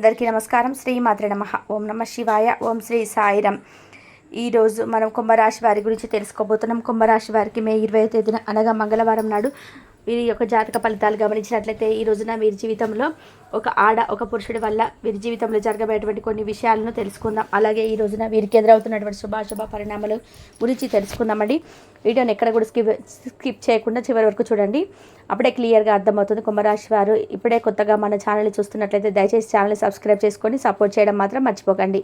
అందరికీ నమస్కారం. శ్రీ మాతృ నమ. ఓం నమ శివాయ. ఓం శ్రీ సాయిరం. ఈరోజు మనం కుంభరాశి వారి గురించి తెలుసుకోబోతున్నాం. కుంభరాశి వారికి మే ఇరవై తేదీన అనగా మంగళవారం నాడు వీరి యొక్క జాతక ఫలితాలు గమనించినట్లయితే ఈ రోజున వీరి జీవితంలో ఒక ఆడ ఒక పురుషుడి వల్ల వీరి జీవితంలో జరగబోయేటువంటి కొన్ని విషయాలను తెలుసుకుందాం. అలాగే ఈ రోజున వీరికి ఎదురవుతున్నటువంటి శుభాశుభ పరిణామాలు గురించి తెలుసుకుందామండి. వీడియోని ఎక్కడ కూడా స్కిప్ స్కిప్ చేయకుండా చివరి వరకు చూడండి. అప్పుడే క్లియర్గా అర్థమవుతుంది. కుంభరాశి వారు ఇప్పుడే కొత్తగా మన ఛానల్ చూస్తున్నట్లయితే దయచేసి ఛానల్ సబ్స్క్రైబ్ చేసుకొని సపోర్ట్ చేయడం మాత్రం మర్చిపోకండి.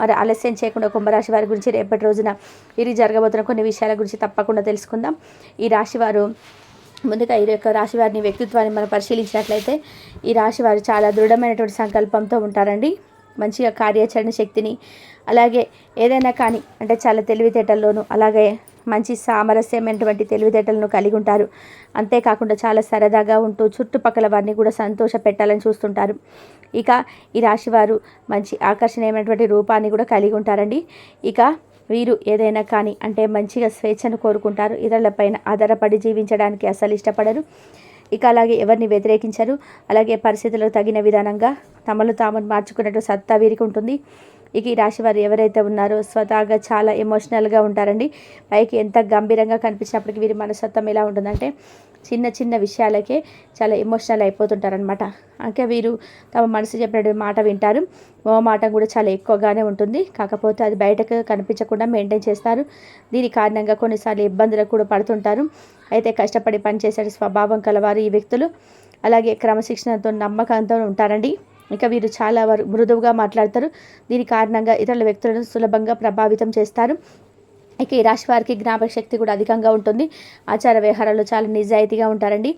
మరి ఆలస్యం చేయకుండా కుంభరాశి వారి గురించి రేపటి రోజున వీరికి జరగబోతున్న కొన్ని విషయాల గురించి తప్పకుండా తెలుసుకుందాం. ఈ రాశి వారు ముందుగా ఈ యొక్క రాశి వారిని వ్యక్తిత్వాన్ని మనం పరిశీలించినట్లయితే ఈ రాశి వారు చాలా దృఢమైనటువంటి సంకల్పంతో ఉంటారండి. మంచిగా కార్యాచరణ శక్తిని అలాగే ఏదైనా కానీ అంటే చాలా తెలివితేటల్లోనూ అలాగే మంచి సామరస్యమైనటువంటి తెలివితేటలను కలిగి ఉంటారు. అంతేకాకుండా చాలా సరదాగా ఉంటూ చుట్టుపక్కల వారిని కూడా సంతోష పెట్టాలని చూస్తుంటారు. ఇక ఈ రాశివారు మంచి ఆకర్షణీయమైనటువంటి రూపాన్ని కూడా కలిగి ఉంటారండి. ఇక వీరు ఏదైనా కానీ అంటే మంచిగా స్వేచ్ఛను కోరుకుంటారు. ఇతరులపైన ఆధారపడి జీవించడానికి అసలు ఇష్టపడరు. ఇక అలాగే ఎవరిని వ్యతిరేకించరు. అలాగే పరిస్థితులకు తగిన విధానంగా తమను తాము మార్చుకున్నట్టు సత్తా వీరికి ఉంటుంది. ఇక ఈ రాశి వారు ఎవరైతే ఉన్నారో స్వతహాగా చాలా ఎమోషనల్గా ఉంటారండి. పైకి ఎంత గంభీరంగా కనిపించినప్పటికీ వీరి మనస్తత్వం ఎలా ఉంటుందంటే చిన్న చిన్న విషయాలకే చాలా ఎమోషనల్ అయిపోతుంటారనమాట అంటే వీరు తమ మనసు చెప్పినట్టు మాట వింటారు. మాట కూడా చాలా ఎక్కువగానే ఉంటుంది. కాకపోతే అది బయటకు కనిపించకుండా మెయింటైన్ చేస్తారు. దీని కారణంగా కొన్నిసార్లు ఇబ్బందులకు కూడా పడుతుంటారు. అయితే కష్టపడి పనిచేసే స్వభావం కలవారు ఈ వ్యక్తులు. అలాగే క్రమశిక్షణతో నమ్మకంతో ఉంటారండి. ఇక వీరు చాలా వారు మృదువుగా మాట్లాడతారు. దీని కారణంగా ఇతరుల వ్యక్తులను సులభంగా ప్రభావితం చేస్తారు. ఇక ఈ రాశి వారికి జ్ఞాపక శక్తి కూడా అధికంగా ఉంటుంది. ఆచార వ్యవహారాలు చాలా నిజాయితీగా ఉంటారండి.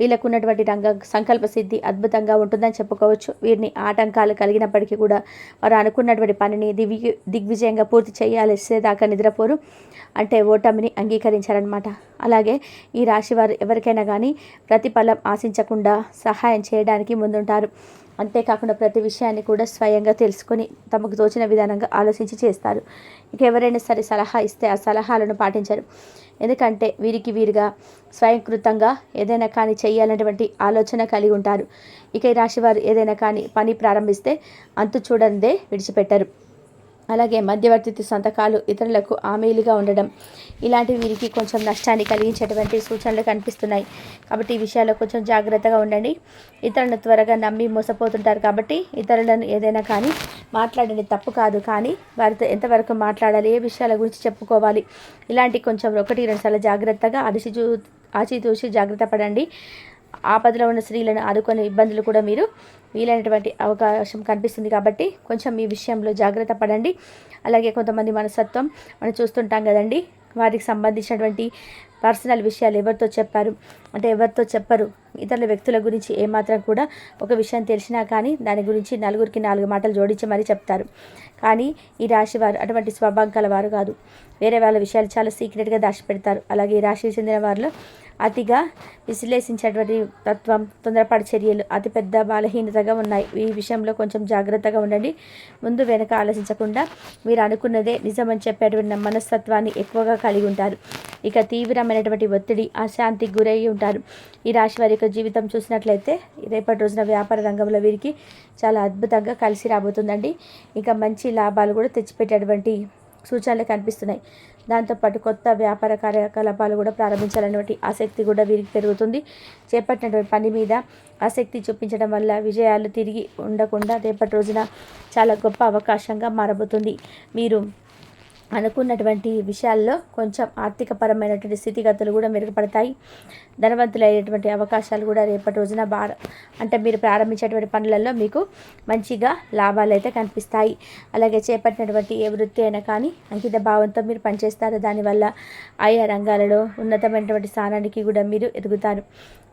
వీళ్ళకు ఉన్నటువంటి రంగ సంకల్ప సిద్ధి అద్భుతంగా ఉంటుందని చెప్పుకోవచ్చు. వీరిని ఆటంకాలు కలిగినప్పటికీ కూడా వారు అనుకున్నటువంటి పనిని దివి దిగ్విజయంగా పూర్తి చేయాల్సేదాకా నిద్రపోరు. అంటే ఓటమిని అంగీకరించారనమాట అలాగే ఈ రాశి వారు ఎవరికైనా కానీ ప్రతిఫలం ఆశించకుండా సహాయం చేయడానికి ముందుంటారు. అంతేకాకుండా ప్రతి విషయాన్ని కూడా స్వయంగా తెలుసుకొని తమకు తోచిన విధానంగా ఆలోచించి చేస్తారు. ఇక ఎవరైనా సరే సలహా ఇస్తే ఆ సలహాలను పాటించరు. ఎందుకంటే వీరికి వీరుగా స్వయంకృతంగా ఏదైనా కానీ చేయాలనేటువంటి ఆలోచన కలిగి ఉంటారు. ఇక ఈ రాశివారు ఏదైనా కానీ పని ప్రారంభిస్తే అంతు చూడందే విడిచిపెట్టరు. అలాగే మధ్యవర్తి సంతకాలు ఇతరులకు ఆమెలుగా ఉండడం. ఇలాంటివి వీరికి కొంచెం నష్టాన్ని కలిగించేటువంటి సూచనలు కనిపిస్తున్నాయి. కాబట్టి ఈ విషయాల్లో కొంచెం జాగ్రత్తగా ఉండండి. ఇతరులను త్వరగా నమ్మి మోసపోతుంటారు కాబట్టి ఇతరులను ఏదైనా కానీ మాట్లాడని తప్పు కాదు. కానీ వారితో ఎంతవరకు మాట్లాడాలి ఏ విషయాల గురించి చెప్పుకోవాలి ఇలాంటి కొంచెం ఒకటి రెండు సార్లు జాగ్రత్తగా అరిసి చూ ఆచితూచి జాగ్రత్త పడండి. ఆపదలో ఉన్న స్త్రీలను ఆదుకునే ఇబ్బందులు కూడా మీరు వీలైనటువంటి అవకాశం కనిపిస్తుంది కాబట్టి కొంచెం ఈ విషయంలో జాగ్రత్త పడండి. అలాగే కొంతమంది మనస్తత్వం మనం చూస్తుంటాం కదండి వారికి సంబంధించినటువంటి పర్సనల్ విషయాలు ఎవరితో చెప్పారు? అంటే ఎవరితో చెప్పరు? ఇతరుల వ్యక్తుల గురించి ఏమాత్రం కూడా ఒక విషయం తెలిసినా కానీ దాని గురించి నలుగురికి నాలుగు మాటలు జోడించి మరీ చెప్తారు. కానీ ఈ రాశి వారు అటువంటి స్వభావం కలవారు కాదు. వేరే వాళ్ళ విషయాలు చాలా సీక్రెట్గా దాచిపెడతారు. అలాగే ఈ రాశికి చెందిన వారిలో అతిగా విశ్లేషించేటువంటి తత్వం తొందరపడి చర్యలు అతిపెద్ద బలహీనతగా ఉన్నాయి. ఈ విషయంలో కొంచెం జాగ్రత్తగా ఉండండి. ముందు వెనక ఆలోచించకుండా మీరు అనుకున్నదే నిజమని చెప్పేటువంటి మనస్తత్వాన్ని ఎక్కువగా కలిగి ఉంటారు. ఇక తీవ్రమైనటువంటి ఒత్తిడి అశాంతికి గురై ఉంటారు. ఈ రాశి వారి యొక్క జీవితం చూసినట్లయితే రేపటి రోజున వ్యాపార రంగంలో వీరికి చాలా అద్భుతంగా కలిసి రాబోతుందండి. ఇంకా మంచి లాభాలు కూడా తెచ్చిపెట్టేటువంటి సూచనలు కనిపిస్తున్నాయి. దాంతోపాటు కొత్త వ్యాపార కార్యకలాపాలు కూడా ప్రారంభించాలన్నటువంటి ఆసక్తి కూడా వీరికి పెరుగుతుంది. చేపట్టినటువంటి పని మీద ఆసక్తి చూపించడం వల్ల విజయాలు తిరిగి ఉండకుండా రేపటి రోజున చాలా గొప్ప అవకాశంగా మారబోతుంది. మీరు అనుకున్నటువంటి విషయాల్లో కొంచెం ఆర్థికపరమైనటువంటి స్థితిగతులు కూడా మెరుగుపడతాయి. ధనవంతులైనటువంటి అవకాశాలు కూడా రేపటి రోజున బాగా అంటే మీరు ప్రారంభించేటువంటి పనులలో మీకు మంచిగా లాభాలు అయితే కనిపిస్తాయి. అలాగే చేపట్టినటువంటి ఏ వృత్తి అయినా కానీ అంకిత భావంతో మీరు పనిచేస్తారు. దానివల్ల ఆయా రంగాలలో ఉన్నతమైనటువంటి స్థానానికి కూడా మీరు ఎదుగుతారు.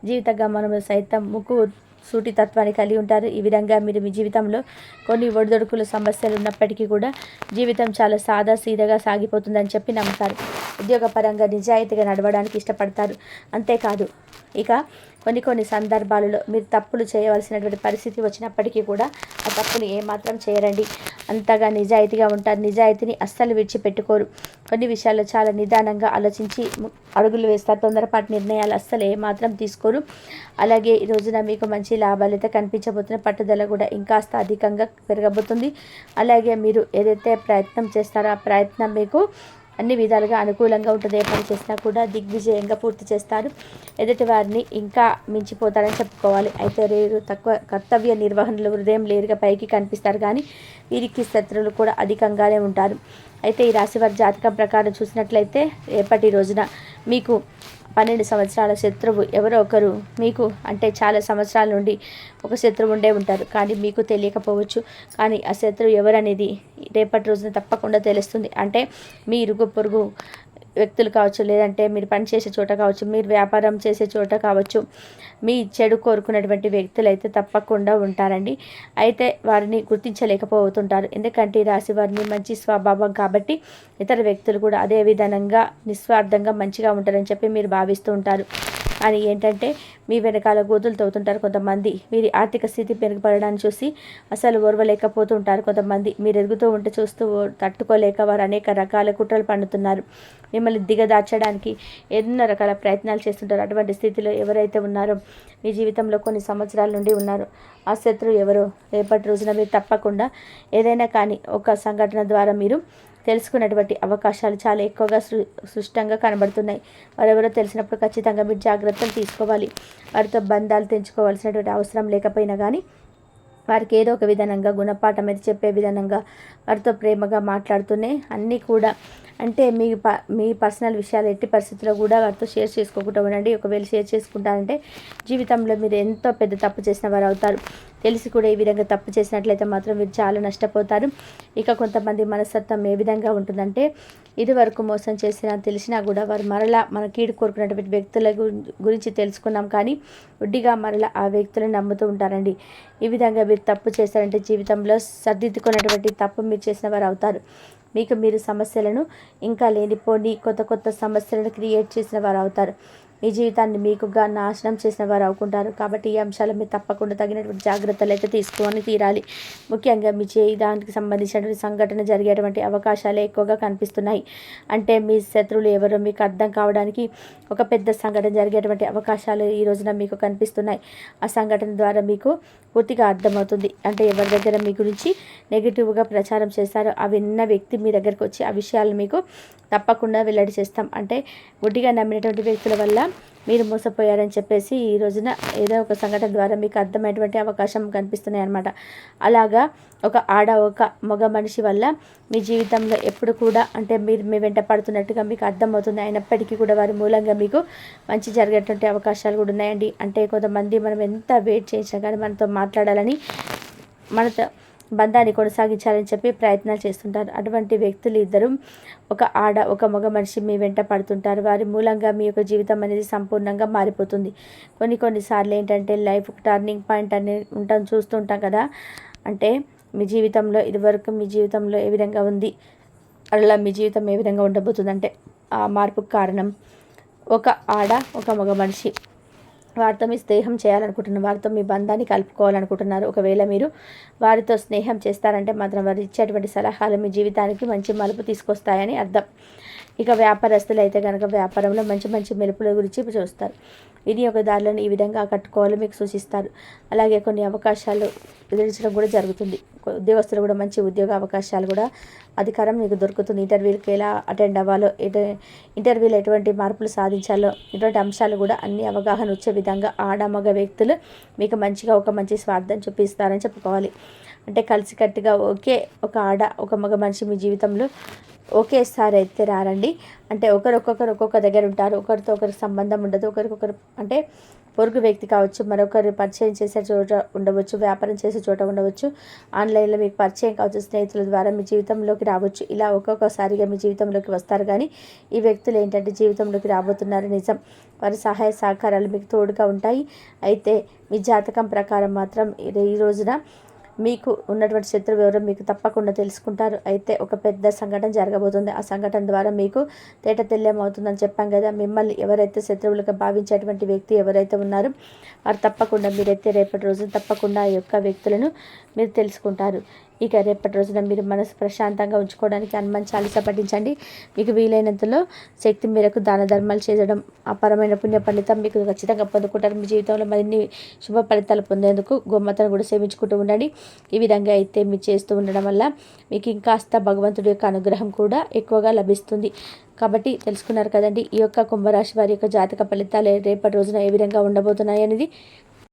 జీవిత గమనంలో సైతం ముక్కు సూటితత్వాన్ని కలిగి ఉంటారు. ఈ విధంగా మీరు మీ జీవితంలో కొన్ని ఒడిదొడుకుల సమస్యలు ఉన్నప్పటికీ కూడా జీవితం చాలా సాదా సీదగా సాగిపోతుందని చెప్పి నమ్ముతారు. ఉద్యోగపరంగా నిజాయితీగా నడవడానికి ఇష్టపడతారు. అంతేకాదు ఇక కొన్ని కొన్ని సందర్భాలలో మీరు తప్పులు చేయవలసినటువంటి పరిస్థితి వచ్చినప్పటికీ కూడా ఆ తప్పులు ఏమాత్రం చేయరండి. అంతగా నిజాయితీగా ఉంటారు. నిజాయితీని అస్సలు విడిచిపెట్టుకోరు. కొన్ని విషయాల్లో చాలా నిదానంగా ఆలోచించి అడుగులు వేస్తారు. తొందరపాటు నిర్ణయాలు అస్సలు ఏమాత్రం తీసుకోరు. అలాగే ఈ రోజున మీకు మంచి లాభాలు అయితే కనిపించబోతున్న పట్టుదల కూడా ఇంకాస్త అధికంగా పెరగబోతుంది. అలాగే మీరు ఏదైతే ప్రయత్నం చేస్తారో ఆ ప్రయత్నం మీకు అన్ని విధాలుగా అనుకూలంగా ఉంటుంది ఏ పని చేసినా కూడా దిగ్విజయంగా పూర్తి చేస్తారు. ఎదుటి వారిని ఇంకా మించిపోతారని చెప్పుకోవాలి. అయితే వీరు తక్కువ కర్తవ్య నిర్వహణలో హృదయం లేరుగా పైకి కనిపిస్తారు కానీ వీరికి శత్రువులు కూడా అధికంగానే ఉంటారు. అయితే ఈ రాశి వారి జాతకం ప్రకారం చూసినట్లయితే రేపటి రోజున మీకు పన్నెండు సంవత్సరాల శత్రువు ఎవరో ఒకరు మీకు అంటే చాలా సంవత్సరాల నుండి ఒక శత్రువు ఉండే ఉంటారు. కానీ మీకు తెలియకపోవచ్చు. కానీ ఆ శత్రువు ఎవరనేది రేపటి రోజున తప్పకుండా తెలుస్తుంది. అంటే మీ ఇరుగు పొరుగు వ్యక్తులు కావచ్చు లేదంటే మీరు పని చేసే చోట కావచ్చు మీరు వ్యాపారం చేసే చోట కావచ్చు మీ చెడు కోరుకున్నటువంటి వ్యక్తులు అయితే తప్పకుండా ఉంటారండి. అయితే వారిని గుర్తించలేకపోతుంటారు. ఎందుకంటే ఈ రాశి వారిని మంచి స్వభావం కాబట్టి ఇతర వ్యక్తులు కూడా అదే విధంగా నిస్వార్థంగా మంచిగా ఉంటారని చెప్పి మీరు భావిస్తూ ఉంటారు. అని ఏంటంటే మీ వెనకాల గోతులు తవ్వుతుంటారు కొంతమంది. వీరి ఆర్థిక స్థితి మెరుగుపడడాన్ని చూసి అసలు ఓర్వలేకపోతుంటారు కొంతమంది. మీరు ఎదుగుతూ ఉంటే చూస్తూ తట్టుకోలేక వారు అనేక రకాల కుట్రలు పండుతున్నారు. మిమ్మల్ని దిగదార్చడానికి ఎన్నో రకాల ప్రయత్నాలు చేస్తుంటారు. అటువంటి స్థితిలో ఎవరైతే ఉన్నారో మీ జీవితంలో కొన్ని సంవత్సరాల నుండి ఉన్నారు. ఆ శత్రువు ఎవరో? రేపటి రోజున మీరు తప్పకుండా ఏదైనా కానీ ఒక సంఘటన ద్వారా మీరు తెలుసుకున్నటువంటి అవకాశాలు చాలా ఎక్కువగా సృ సృష్టంగా కనబడుతున్నాయి. వారెవరో తెలిసినప్పుడు ఖచ్చితంగా మీరు జాగ్రత్తలు తీసుకోవాలి. వారితో బంధాలు తెంచుకోవాల్సినటువంటి అవసరం లేకపోయినా కానీ వారికి ఏదో ఒక విధానంగా గుణపాఠం అయితే చెప్పే విధానంగా వారితో ప్రేమగా మాట్లాడుతూనే అన్నీ కూడా అంటే మీ ప మీ పర్సనల్ విషయాలు ఎట్టి పరిస్థితుల్లో కూడా వారితో షేర్ చేసుకోకుండా ఉండండి. ఒకవేళ షేర్ చేసుకుంటారంటే జీవితంలో మీరు ఎంతో పెద్ద తప్పు చేసిన వారు అవుతారు తెలిసి కూడా ఈ విధంగా తప్పు చేసినట్లయితే మాత్రం మీరు చాలా నష్టపోతారు. ఇక కొంతమంది మనస్తత్వం ఏ విధంగా ఉంటుందంటే ఇదివరకు మోసం చేసినా తెలిసినా కూడా వారు మరలా మన కీడు కోరుకున్నటువంటి వ్యక్తుల గురించి తెలుసుకున్నాం కానీ ఉడ్డిగా మరలా ఆ వ్యక్తులను నమ్ముతూ ఉంటారండి. ఈ విధంగా మీరు తప్పు చేశారంటే జీవితంలో సర్దిద్దుకున్నటువంటి తప్పు మీరు చేసిన వారు అవుతారు. మీకు మీరు సమస్యలను ఇంకా లేనిపోని కొత్త కొత్త సమస్యలను క్రియేట్ చేసిన వారు అవుతారు. మీ జీవితాన్ని మీకుగా నాశనం చేసిన వారు అవుకుంటారు. కాబట్టి ఈ అంశాలు మీరు తప్పకుండా తగినటువంటి జాగ్రత్తలు అయితే తీసుకొని తీరాలి. ముఖ్యంగా మీ జీవితానికి సంబంధించినటువంటి సంఘటన జరిగేటువంటి అవకాశాలే ఎక్కువగా కనిపిస్తున్నాయి. అంటే మీ శత్రువులు ఎవరో మీకు అర్థం కావడానికి ఒక పెద్ద సంఘటన జరిగేటువంటి అవకాశాలు ఈ రోజున మీకు కనిపిస్తున్నాయి. ఆ సంఘటన ద్వారా మీకు పూర్తిగా అర్థమవుతుంది. అంటే ఎవరి దగ్గర మీ గురించి నెగిటివ్గా ప్రచారం చేస్తారో ఆ విన్న వ్యక్తి మీ దగ్గరకు వచ్చి ఆ విషయాలు మీకు తప్పకుండా వెల్లడి చేస్తాం. అంటే గుడ్డిగా నమ్మినటువంటి వ్యక్తుల వల్ల మీరు మోసపోయారని చెప్పేసి ఈ రోజున ఏదో ఒక సంఘటన ద్వారా మీకు అర్థమైనటువంటి అవకాశం కనిపిస్తున్నాయి అనమాట అలాగా ఒక ఆడ ఒక మగ మనిషి వల్ల మీ జీవితంలో ఎప్పుడు కూడా అంటే మీరు మీ వెంట పడుతున్నట్టుగా మీకు అర్థమవుతుంది. అయినప్పటికీ కూడా వారి మూలంగా మీకు మంచి జరిగేటువంటి అవకాశాలు కూడా ఉన్నాయండి. అంటే కొంతమంది మనం ఎంత వెయిట్ చేసినా కానీ మనతో మాట్లాడాలని మనతో బంధాన్ని కొనసాగించాలని చెప్పి ప్రయత్నాలు చేస్తుంటారు. అటువంటి వ్యక్తులు ఇద్దరు ఒక ఆడ ఒక మగ మనిషి మీ వెంట పడుతుంటారు. వారి మూలంగా మీ యొక్క జీవితం అనేది సంపూర్ణంగా మారిపోతుంది. కొన్ని కొన్నిసార్లు ఏంటంటే లైఫ్ టర్నింగ్ పాయింట్ అని ఉంటాం చూస్తుంటాం కదా. అంటే మీ జీవితంలో ఇదివరకు మీ జీవితంలో ఏ విధంగా ఉంది? అలా మీ జీవితం ఏ విధంగా ఉండబోతుందంటే ఆ మార్పుకు కారణం ఒక ఆడ ఒక మగ మనిషి. వారితో మీ స్నేహం చేయాలనుకుంటున్నారు వారితో మీ బంధాన్ని కలుపుకోవాలనుకుంటున్నారు. ఒకవేళ మీరు వారితో స్నేహం చేస్తారంటే మాత్రం వారు ఇచ్చేటువంటి సలహాలు మీ జీవితానికి మంచి మలుపు తీసుకొస్తాయని అర్థం. ఇక వ్యాపారస్తులు అయితే కనుక వ్యాపారంలో మంచి మంచి మెలుపుల గురించి చూస్తారు. వినియోగదారులను ఈ విధంగా కట్టుకోవాలో మీకు సూచిస్తారు. అలాగే కొన్ని అవకాశాలు ఎదిరించడం కూడా జరుగుతుంది. ఉద్యోగస్తులు కూడా మంచి ఉద్యోగ అవకాశాలు కూడా అధికారం మీకు దొరుకుతుంది. ఇంటర్వ్యూకి ఎలా అటెండ్ అవ్వాలో ఇంటర్వ్యూలో ఎటువంటి మార్పులు సాధించాలో ఇటువంటి అంశాలు కూడా అన్ని అవగాహన వచ్చే విధంగా ఆడ మగ వ్యక్తులు మీకు మంచిగా ఒక మంచి స్వార్థం చూపిస్తారని చెప్పుకోవాలి. అంటే కలిసికట్టుగా ఒకే ఒక ఆడ ఒక మగ మనిషి మీ జీవితంలో ఒకేసారి అయితే రారండి. అంటే ఒకరు ఒక్కొక్కరు ఒక్కొక్క దగ్గర ఉంటారు. ఒకరితో ఒకరికి సంబంధం ఉండదు. ఒకరికొకరు అంటే పొరుగు వ్యక్తి కావచ్చు మరొకరు పరిచయం చేసే చోట ఉండవచ్చు వ్యాపారం చేసే చోట ఉండవచ్చు. ఆన్లైన్లో మీకు పరిచయం కావచ్చు స్నేహితుల ద్వారా మీ జీవితంలోకి రావచ్చు. ఇలా ఒక్కొక్కసారిగా మీ జీవితంలోకి వస్తారు. కానీ ఈ వ్యక్తులు ఏంటంటే జీవితంలోకి రాబోతున్నారు. నిజం. వారి సహాయ సహకారాలు మీకు తోడుగా ఉంటాయి. అయితే మీ జాతకం ప్రకారం మాత్రం ఈ- ఈ రోజున మీకు ఉన్నటువంటి శత్రువు ఎవరో మీకు తప్పకుండా తెలుసుకుంటారు. అయితే ఒక పెద్ద సంఘటన జరగబోతుంది. ఆ సంఘటన ద్వారా మీకు తేట తెల్లం అవుతుందని చెప్పాం కదా. మిమ్మల్ని ఎవరైతే శత్రువులుగా భావించేటువంటి వ్యక్తి ఎవరైతే ఉన్నారో వారు తప్పకుండా మీరైతే రేపటి రోజు తప్పకుండా ఆ యొక్క వ్యక్తులను మీరు తెలుసుకుంటారు. ఇక రేపటి రోజున మీరు మనసు ప్రశాంతంగా ఉంచుకోవడానికి హనుమాన్ చాలీసా పఠించండి. మీకు వీలైనంతలో శక్తి మేరకు దాన ధర్మాలు చేయడం అపారమైన పుణ్య ఫలితం మీకు ఖచ్చితంగా పొందుకుంటారు. మీ జీవితంలో మరిన్ని శుభ ఫలితాలు పొందేందుకు గోమాతను కూడా సేవించుకుంటూ ఉండండి. ఈ విధంగా అయితే మీరు చేస్తూ ఉండడం వల్ల మీకు ఇంకాస్త భగవంతుడి యొక్క అనుగ్రహం కూడా ఎక్కువగా లభిస్తుంది. కాబట్టి తెలుసుకున్నారు కదండి ఈ యొక్క కుంభరాశి వారి యొక్క జాతక ఫలితాలు రేపటి రోజున ఏ విధంగా ఉండబోతున్నాయి అనేది